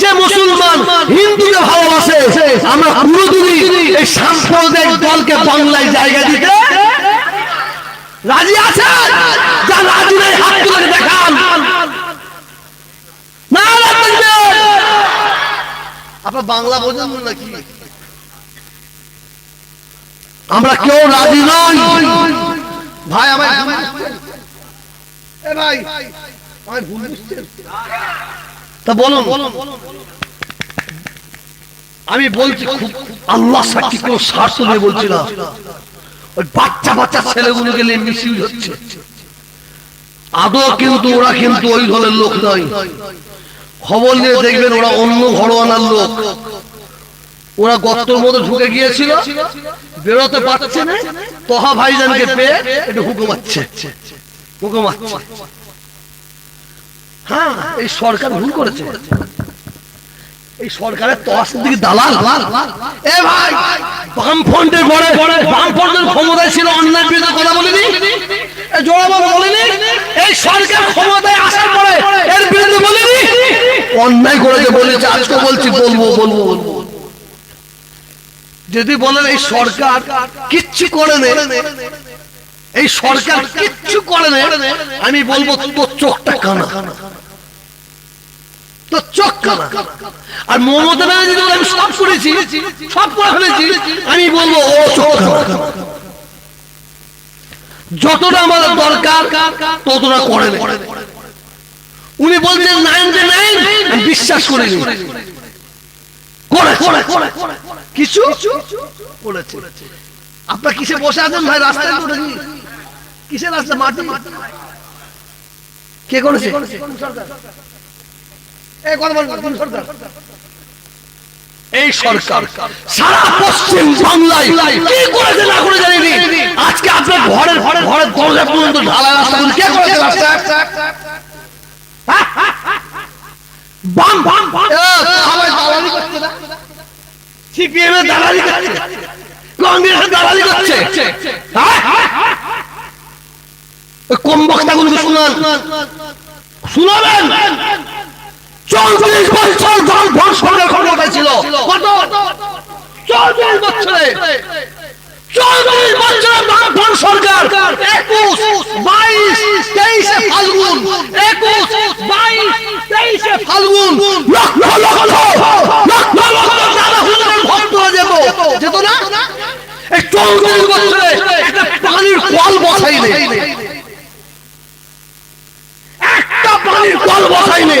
যে মুসলমান হিন্দুকে ভালোবাসে আমরা পুরোপুরি এই সাম্প্রদায়িক দলকে বাংলায় জায়গা দিতে। রাজি আছেন? যা রাজি নেই হাত তুলে দেখান। না আপনার বাংলা বোঝেন নাকি? আমরা কেউ রাজি নই। ভাই আমার ভাই আমার ভুল বুঝছেন? তা বলুন আমি বলছি আল্লাহ সাক্ষী, কোনো স্বার্থ নিয়ে বলছি না। ওই বাচ্চা বাচ্চা ছেলেগুলোকে নিয়ে মিসইউজ হচ্ছে। আদৌ কিন্তু ওরা কিন্তু ওই দলের লোক নয়। খবর নিয়ে দেখবেন ওরা অন্য ঘরোয়ানার লোক। ওরা গর্তর মধ্যে ঢুকে গিয়েছিল, বেরোতে পারছে না। তহা ভাইজানকে পেয়ে একটু হুকুমাচ্ছে হুকুমাচ্ছে হ্যাঁ এই সরকার ভুল করেছে। এই সরকারের দিকে দালাল। এ ভাই, বামফ্রন্টের পরে বামফ্রন্টের ক্ষমতায় ছিল অন্যায় বিরুদ্ধে কথা বলিনি? বলিনি? এই সরকার ক্ষমতায় আসার পরে এর বিরুদ্ধে বলিনি? অন্যায় করেছে বলেছে, আজকে বলছি, বলব বলব বলব। যদি বলেন এই সরকার কিচ্ছু করে এই সরকার কিচ্ছু করে আমি বলব তোর চোখটা কানা। আর মমতা ব্যানার্জি আমি সব করেছি, সব করে ফেলেছি, আমি বলব, ও যতটা দরকার, ততটা করে উনি বলছেন, নাইন বিশ্বাস করে কিছু? আপনার কিসে বসে আছেন ভাই? রাস্তায় কিসের রাস্তা? মাটি? কে করেছে? এই সরকার? সারা পশ্চিম বাংলায় কি করেছে না করে জানি আজকে আপনার ঘরের ঘরের ঘরের দরজা পর্যন্ত ঢালা রাস্তা কে করেছে রাস্তা? বাম বাম বাম। দালালি করছে না? সিপিএম এর দালালি করছে। কংগ্রেসের দালালি করছে। হ্যাঁ? কম বক্তাগুলোকে শুনান। শুনাবেন? চৌত্রিশ বছর দল ভোট সরকার ক্ষমতায় ছিল কত পানির কল বসাই একটা পানির কল বসাই নেই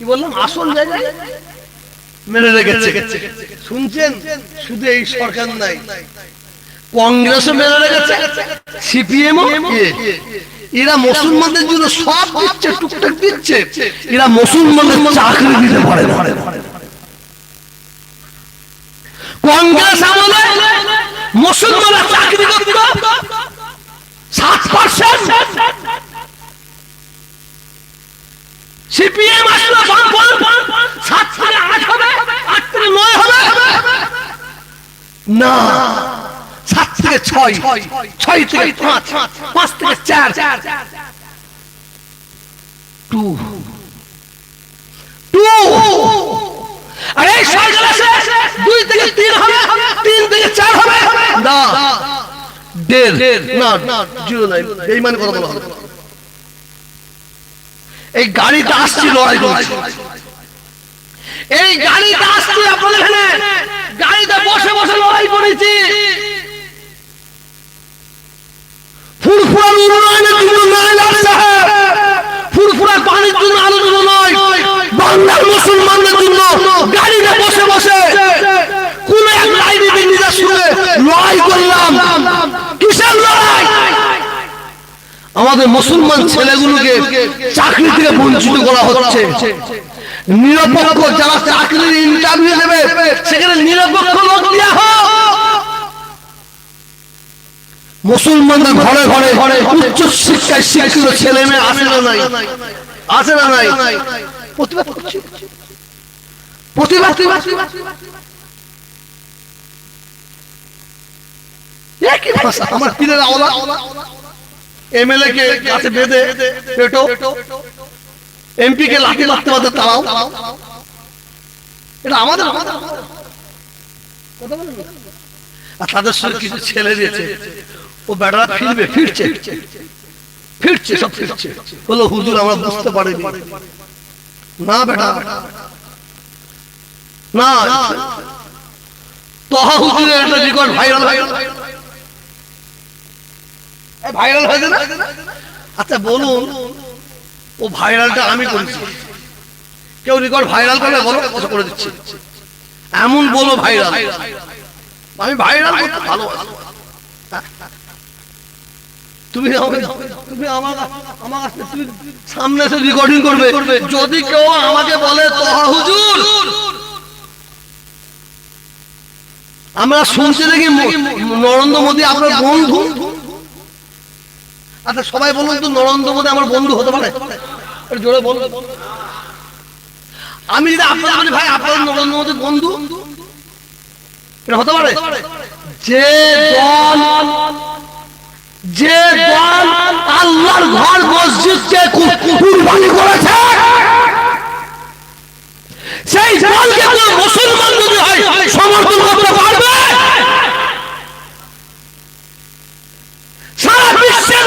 কি বললাম? আসল জায়গায় মেরে রেখেছে। শুনছেন? শুধু এই সরকার নাই, কংগ্রেসও মেরে রেখেছে সিপিএম এরা মুসলমানদের জন্য সব দিচ্ছে, টুকটাক দিচ্ছে। এরা মুসলমানদের চাকরি দিতে পারে কংগ্রেস আমলে মুসলমানরা চাকরি করত সাত পার্সেন্ট সিপিএম আসলে না, সাত থেকে ছয় ছয় থেকে পাঁচ পাঁচ থেকে চার। টু। টু। আর আছে দুই থেকে তিন হবে, তিন থেকে চার হবে। না, দেড়। না, জিরো নাই। এই মানে কথা বলা হবে। এই গাড়িটা আসছে লড়াই করছে এই গাড়িটা আসছে আপনাদের এখানে গাড়িতে বসে বসে লড়াই করেছি। পানির নয় জন্য গাড়িতে বসে বসে লড়াই করলাম। কিসের লড়াই? আমাদের মুসলমান ছেলেগুলোকে চাকরি থেকে বঞ্চিত করা হচ্ছে। নিরপেক্ষ যারা চাকরির ইন্টারভিউ সেখানে নিরপেক্ষ লোক দেওয়া হোক। ঘরে ঘরে ঘরে উচ্চ শিক্ষায় শিক্ষিত ছেলে মেয়ে আসে না নাই? আসে না নাই? প্রতিবাদ প্রতিবাদ আমার এমএলএ কে বেঁধে পেটো। লাঠি মারতে মারতে? আর তাদের সঙ্গে কিছু ছেলে দিয়েছে ও বেড়া ফিরবে, ফিরছে। ফিরছে, সব ফিরছে। বলো হুজুর, আমরা বুঝতে পারিনি। না বেটা। না, তহা হুজুরের একটা রেকর্ড ভাইরাল ভাইরাল ভাইরাল না? আচ্ছা বলুন, ও ভাইরালটা আমি করেছি। কেউ রেকর্ড ভাইরাল বলো আচ্ছা করে দিচ্ছি। এমন বলো ভাইরাল আমি ভাইরাল করতে ভালো তুমি তুমি আমার আমার তুমি সামনে এসে রেকর্ডিং করবে। যদি কেউ আমাকে বলে, তোহা হুজুর! আমরা শুনছি দেখি নরেন্দ্র মোদী আপনার বন্ধু। আচ্ছা সবাই বলুন তো নরেন্দ্র মোদী আমার বন্ধু হতে পারে? জোরে বলুন। আমি যদি আপনার ভাই, আপনার নরেন্দ্র মোদী বন্ধু? হতে পারে? যে দল যে দল আল্লাহর ঘর মসজিদকে কুরবানি করেছে, সেই দলকে মুসলমান যদি হয়, সমর্থন করতে পারবে সারা বিশ্বের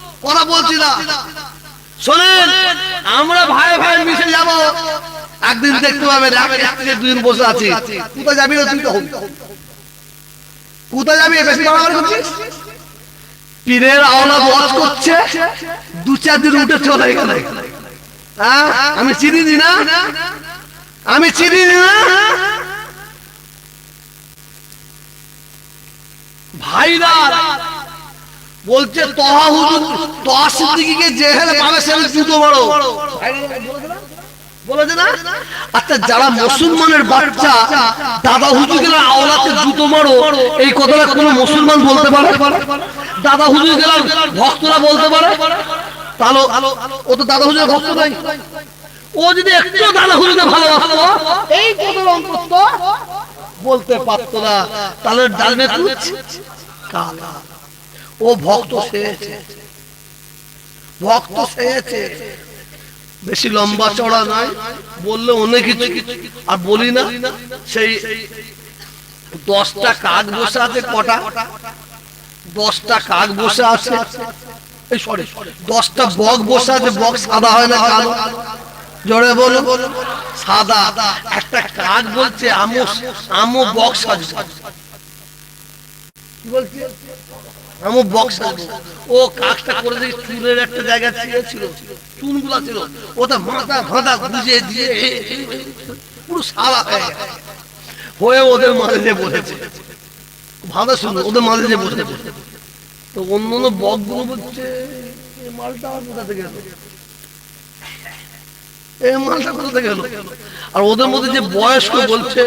কথা বলছি না। শোনেন, আমরা ভাই ভাই মিশে যাব। একদিন দেখতে থেকে দুদিন বসে আছি। কোথায় যাবি রে তুই তো কোথায় যাবি? বেশি বাড়াবাড়ি করছিস? পীরের আওলা বস করছে, দু চার দিন উঠে চলে গেলে। হ্যাঁ? আমি চিনি নি? না আমি চিনি নি না? ভাইরা বলছে, তহা হুজুর, তহা সিদ্দিকিকে জেহেলে পাবে সে জুতো বড়। বলেছে না? আচ্ছা যারা মুসলমানের বাচ্চা, দাদা হুজুরের আওলাতে জুতো মারো, এই কথাটা মুসলমান বলতে পারে? দাদা হুজুর গেলাম ভক্তরা বলতে পারে? তাহলে ও তো দাদা ভক্ত নাই ও যদি একটু দাদা এই কথাটা অন্তত বলতে পারতো না। তাহলে ডালমে কালা। ও ভক্ত সেয়েছে ভক্ত সেয়েছে বেশি লম্বা চড়া নাই বললে অনেক কিছু। আর বলি না, সেই দশটা কাক বসে আছে কটা? দশটা কাক বসে আছে। দশটা বক বসে আছে, বক সাদা হয় না কালো? জোরে বলো। সাদা। একটা কাক বলছে, আমো আমো বক সাজবো। কি বলছে? ও কাকটা করে চুলের একটা জায়গা ছিল ওটা মাথা গুজে দিয়ে পুরো সাদা হয়ে হয়ে ওদের মাঝে যে বসেছে। ভালো শুনো ওদের মাঝে যে বসেছে। তো অন্য অন্য বকগুলো বলছে মালটা কোথা থেকে এই মালটা কোথা থেকে আর ওদের মধ্যে যে বয়স্ক বলছে,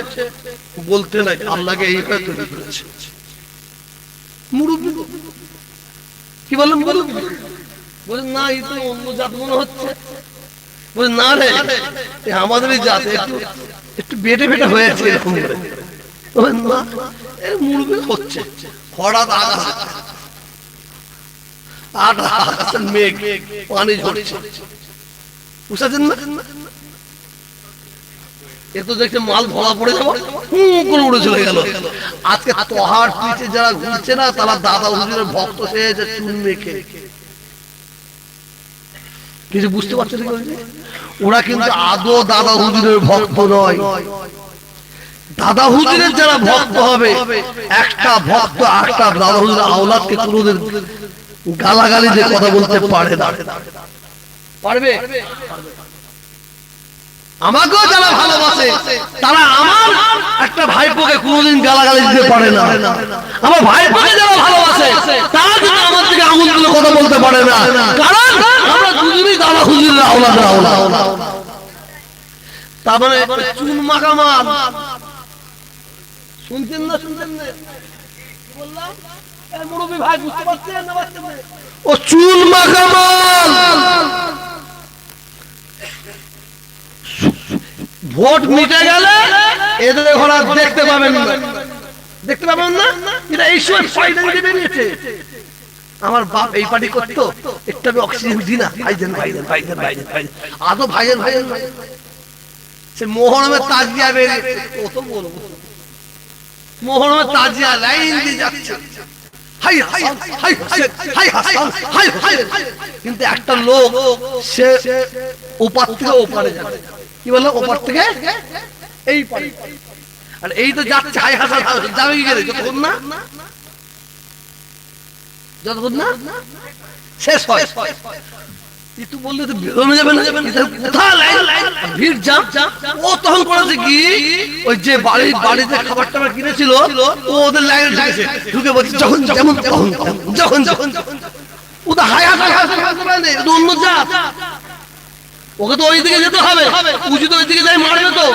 বলতে নাই, আল্লাহকে এইভাবে তৈরি করেছে। মুরব্বী কি বললাম বলুন বলেন না, এই তো অন্য জাত মনে হচ্ছে। বলে না রে আমাদেরই জাত একটু একটু বেটে বেটে হয়েছে এরকম হঠাৎ মেঘ, পানি ঝরছে। না? মাল উড়ে চলে আজকে যারা ভক্ত ওরা কিন্তু আদৌ দাদা হুজুরের ভক্ত নয়। দাদা হুজুরের যারা ভক্ত হবে, একটা ভক্ত একটা দাদা হুজুরের আওলাদকে কোনোদিন গালাগালি দিয়ে কথা বলতে পারে না। পারবে? আমাকেও যারা ভালোবাসে তারা আমার একটা ভাইপোকে কোনোদিন গালাগালি দিতে পারে না। আমার ভাইপোকে যারা ভালোবাসে তারা কিন্তু আমার থেকে আঙুল তুলে কথা বলতে পারে না। কারণ আমরা দুজনেই দাদা হুজুরের আওলাদ আওলাদ তার মানে চুন মাখা মাল। শুনছেন না শুনছেন না? বললাম? এ ভাই বুঝতে পারছেন না ও চুন মাখা ভোট মিটে গেলে এদের এখন আর দেখতে পাবেন না। দেখতে পাবেন না? এটা এই সময় ফাইনালি বেরিয়েছে আমার বাপ এই পার্টি করতো, একটু আমি অক্সিজেন দিই না। ভাইজান ভাইজান ভাইজান ভাইজান ভাইজান। আদৌ ভাইজান ভাইজান। সে মোহরমের তাজিয়া বেরিয়েছে কত বলব মোহরমের তাজিয়া লাইন দিয়ে যাচ্ছে। কিন্তু একটা লোক, সে ওপার থেকে ওপারে যাবে। কি বলল ওপার থেকে এই আর এই তো যাচ্ছে হাই হাসান, যাবে কি যতক্ষণ না যতক্ষণ না শেষ হয় ও কিনেছিল ওদের লাইনে ঢুকে বলছে ও তো অন্য জাত ওকে তো ওই দিকে যেতে হবে। উঁচু তো ওই দিকে যাই মারবে তো।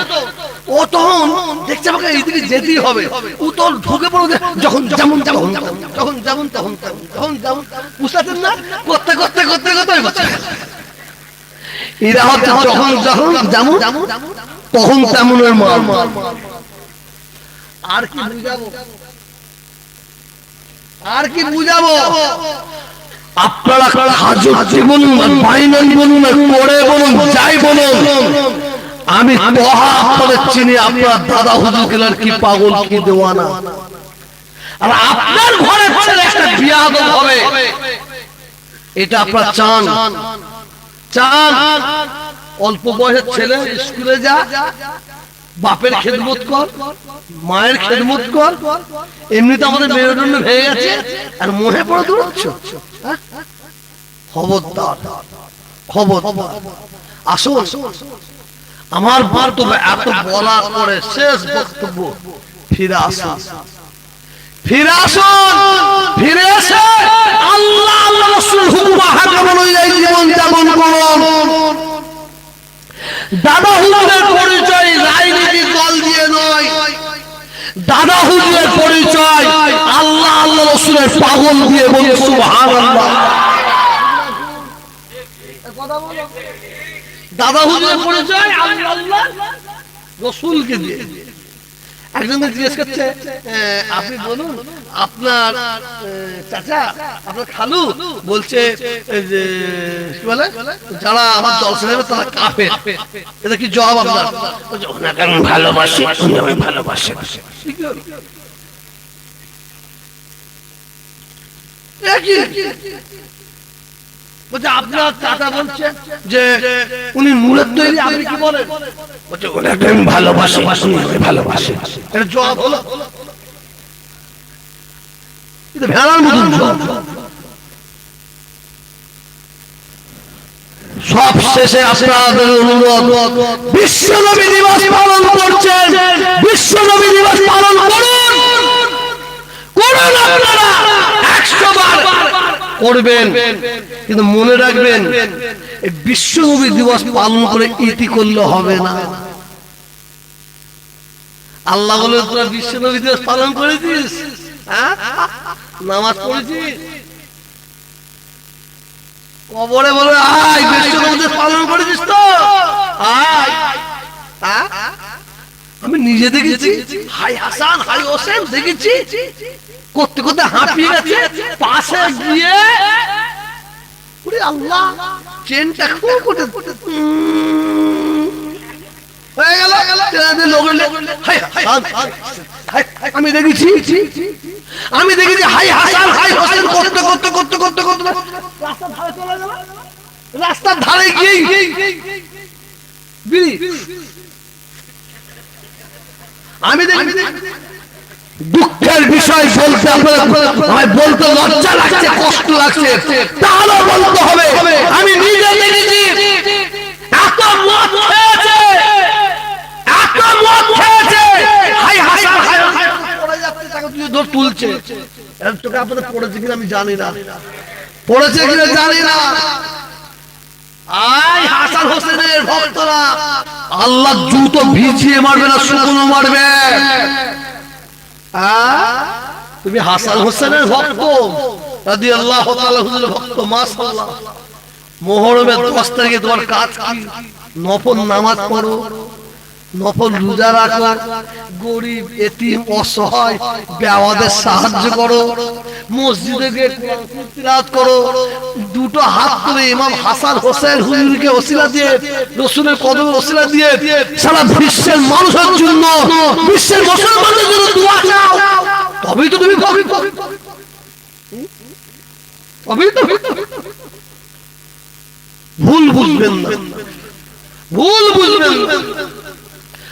ও তখন দেখছে আমাকে এই দিকে যেতেই হবে। ও তো ঢুকে পড়বে যখন যেমন যেমন যখন যেমন তখন তেমন, যখন যেমন বুঝতে না? করতে করতে করতে করতে এরা হচ্ছে যখন যখন যেমন তখন তেমনের মাল আর কি বুঝাবো? আর কি বুঝাবো? আপনারা হাজতে বলুন আর বলুন করে বলুন যাই বলুন। আমি তহা আপনাদের চিনি আপনার দাদা হুজুর গেলেন কি পাগল কি দেওয়ানা? আর আপনার ঘরে একটা বিয়া হবে। এটা আপনার চান। চান। অল্প বয়সের ছেলে স্কুলে যা। বাপের খেদমত কর। মায়ের খেদমত কর। এমনিতে আমাদের মেরুদণ্ড ভেঙে গেছে। আর মোহে পড়ে দৌড়চ্ছ হ্যাঁ? আসো আমার বক্তব্য এত বলার পরে শেষ বক্তব্য, ফিরে আসুন। ফিরে আসুন, ফিরে এসে আল্লাহ জীবন যাপন করুন। দাদা হুজুরের পরিচয় রাজনীতি দল দিয়ে নয়। দাদা হুজুরের পরিচয়, আল্লাহ আল্লাহ রসুলের পাগল দিয়ে বলে, সুবহানাল্লাহ। দাদা হুজুরের পরিচয়, আল্লাহ রসুলকে দিয়ে। জিজ্ঞেস করছে আপনি বলুন, আপনার চাচা, আপনার খালু বলছে যারা আমার দল সাহেব তারা কাপে এটা কি জবাব আপনার? আপনার চাচা বলছে যে, উনি নূরের তৈরি, আপনি কি বলেন? ওনাকে আমি ভালোবাসি। উনি এটা জবাব হলো? এটা ভেড়ার মতন জবাব। সব শেষে আপনাদের অনুরোধ বিশ্বনবী দিবস পালন করছেন। বিশ্বনবী দিবস পালন করুন। করুন আপনারা। একশো বার করবেন। কিন্তু মনে রাখবেন বিশ্বনবী দিবস পালন করে ইতি করলে হবে না। আল্লাহ বলে তোরা বিশ্বনবী দিবস পালন করেছিস হ্যাঁ? নামাজ পড়েছিস? কবরে বলে, আয় বিশ্বনবী দিবস পালন করেছিস তো? হ্যাঁ? আমি নিজে দেখেছি। হাই হাসান হাই হোসেন, দেখেছি। করতে করতে হাঁপিয়ে গেছে? পাশে গিয়ে। আল্লাহ, চেনটা খুব করে হয়ে গেল আমি দেখেছি আমি দেখেছি হাই হাসান হাই হোসেন করতে করতে করতে করতে করতে রাস্তা ধারে চলে গেল রাস্তার ধারে গিয়ে বিড়ি আমি দেখি দুঃখের বিষয় বলতে আপনারা বলতে লজ্জা লাগছে কষ্ট লাগছে তাহলেও বলতে হবে আমি নিজে দেখেছি এত মদ আমি জানি না। পড়েছে কিনা জানি না। হাসান হোসেনের ভক্তরা। আল্লাহ জুতো ভিজিয়ে মারবে না, শুকনো মারবে। তুমি হাসান হোসেনের ভক্ত? আল্লাহ ভক্ত, মাশাআল্লাহ। মোহরমের দশ তারিখে তোমার কাজ নফল নামাজ পড়ো। নফল রোজা রাখো গরিব, এতিম, অসহায়, বেওয়াদের সাহায্য করো, মসজিদে গিয়ে করো। দুটো হাত তুলে ইমাম হাসান হোসেন হুজুরকে ওসিলা দিয়ে, রসুলের কদম ওসিলা দিয়ে, সারা বিশ্বের মানুষের জন্য, বিশ্বের মুসলমানদের জন্য দোয়া চাও। তবেই তো তুমি তবেই তো ভুল বুঝবেন না। ভুল বুঝবেন না।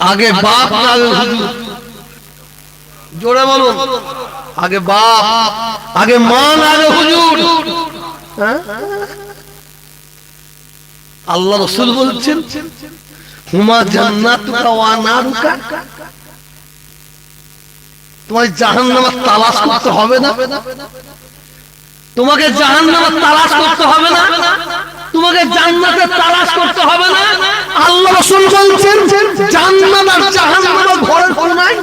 আগে বাপ না হুজুর। জোরে বলুন। আগে বাপ আগে মা না আগে হুজুর। হ্যাঁ? আল্লাহ রসুল বলছেন হুমা জান্নাতুকা ওয়া নারুকা। তোমার জাহান্নামের তালাশ করতে হবে না? তোমাকে জাহান জাহান্নামের তালাশ করতে হবে না? তোমাকে জান্নাতের তালাশ করতে হবে না। আল্লাহ রাসূল বলছেন, জান্নাত আর জাহান্নাম ঘরের কোনায়।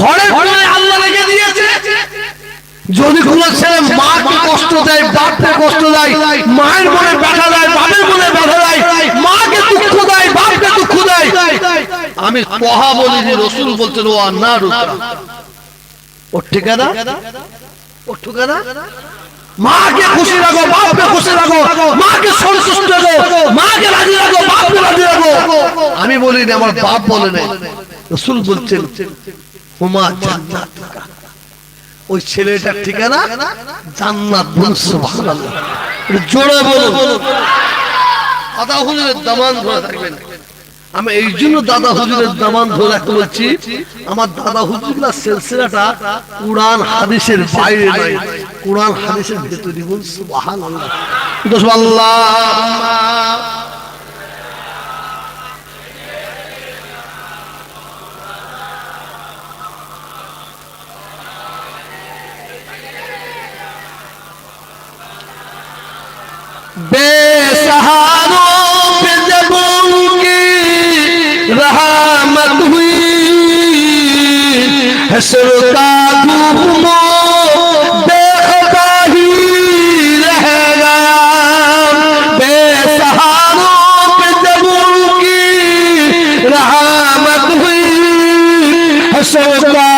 ঘরের কোনায় আল্লাহ রেখে দিয়েছে। যদি কোন ছেলে মাকে কষ্ট দেয়, বাপকে কষ্ট দেয়, মায়ের মনে ব্যথা দেয়, বাপের মনে ব্যথা দেয়, মাকে দুঃখ দেয়, বাপকে দুঃখ দেয়, আমি কহা বলি যে রসুল বলতেন ও আর না রুকা ঠিকানা? ওর ঠিকানা? মাকে খুশি রাখো বাপকে খুশি রাখো মাকে সন্তুষ্ট রাখো মাকে রাজি রাখো বাপকে রাজি রাখো। আমি বলি না আমার বাপ বলে নাই রসুল বলছেন হুমা জান্নাত ওই ছেলেটার ঠিকানা জান্নাত বলুন সুবহানাল্লাহ। জোরে বলুন। দাদা হুজুরের দামান ধরে থাকবেন। আমি এই জন্য দাদা হুজুরের দামান ধরে রাখতে বলছি, আমার দাদা হুজুরের সিলসিলাটা কোরআন হাদিসের বাইরে নাই। কোরআন হাদিসের ভেতরে বলুন, সুবহানাল্লাহ। তো हसर का धूमो बेखता ही रह गया। बेसहारों पे जब उनकी रहमत हुई। हसर का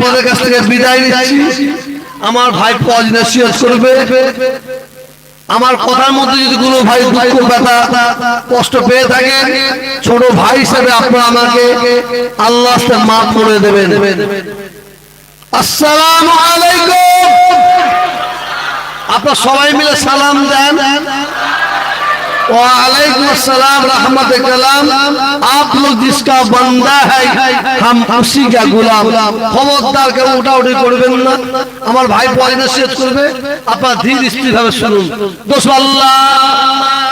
আপনাদের কাছ থেকে বিদায় নিচ্ছি। আমার ভাই পজ নসিহত করবে। আমার কথার মধ্যে যদি কোনো ভাই দুঃখ, ব্যথা, কষ্ট পেয়ে থাকে, ছোট ভাই হিসেবে আপনারা আমাকে আল্লাহ মাফ করে দেবেন। আসসালামু আলাইকুম। আপনারা সবাই মিলে সালাম দেন। वालेकुम अस्सलाम रहमत कलाम आप लोग जिसका बंदा है हम उसी का गुलाम খবরদার কেউ উঠা উঠি করবেন না আমার ভাই পয়না শেষ করবে আপনার ধীর স্থির ভাবে শুনুন দোষ আল্লাহ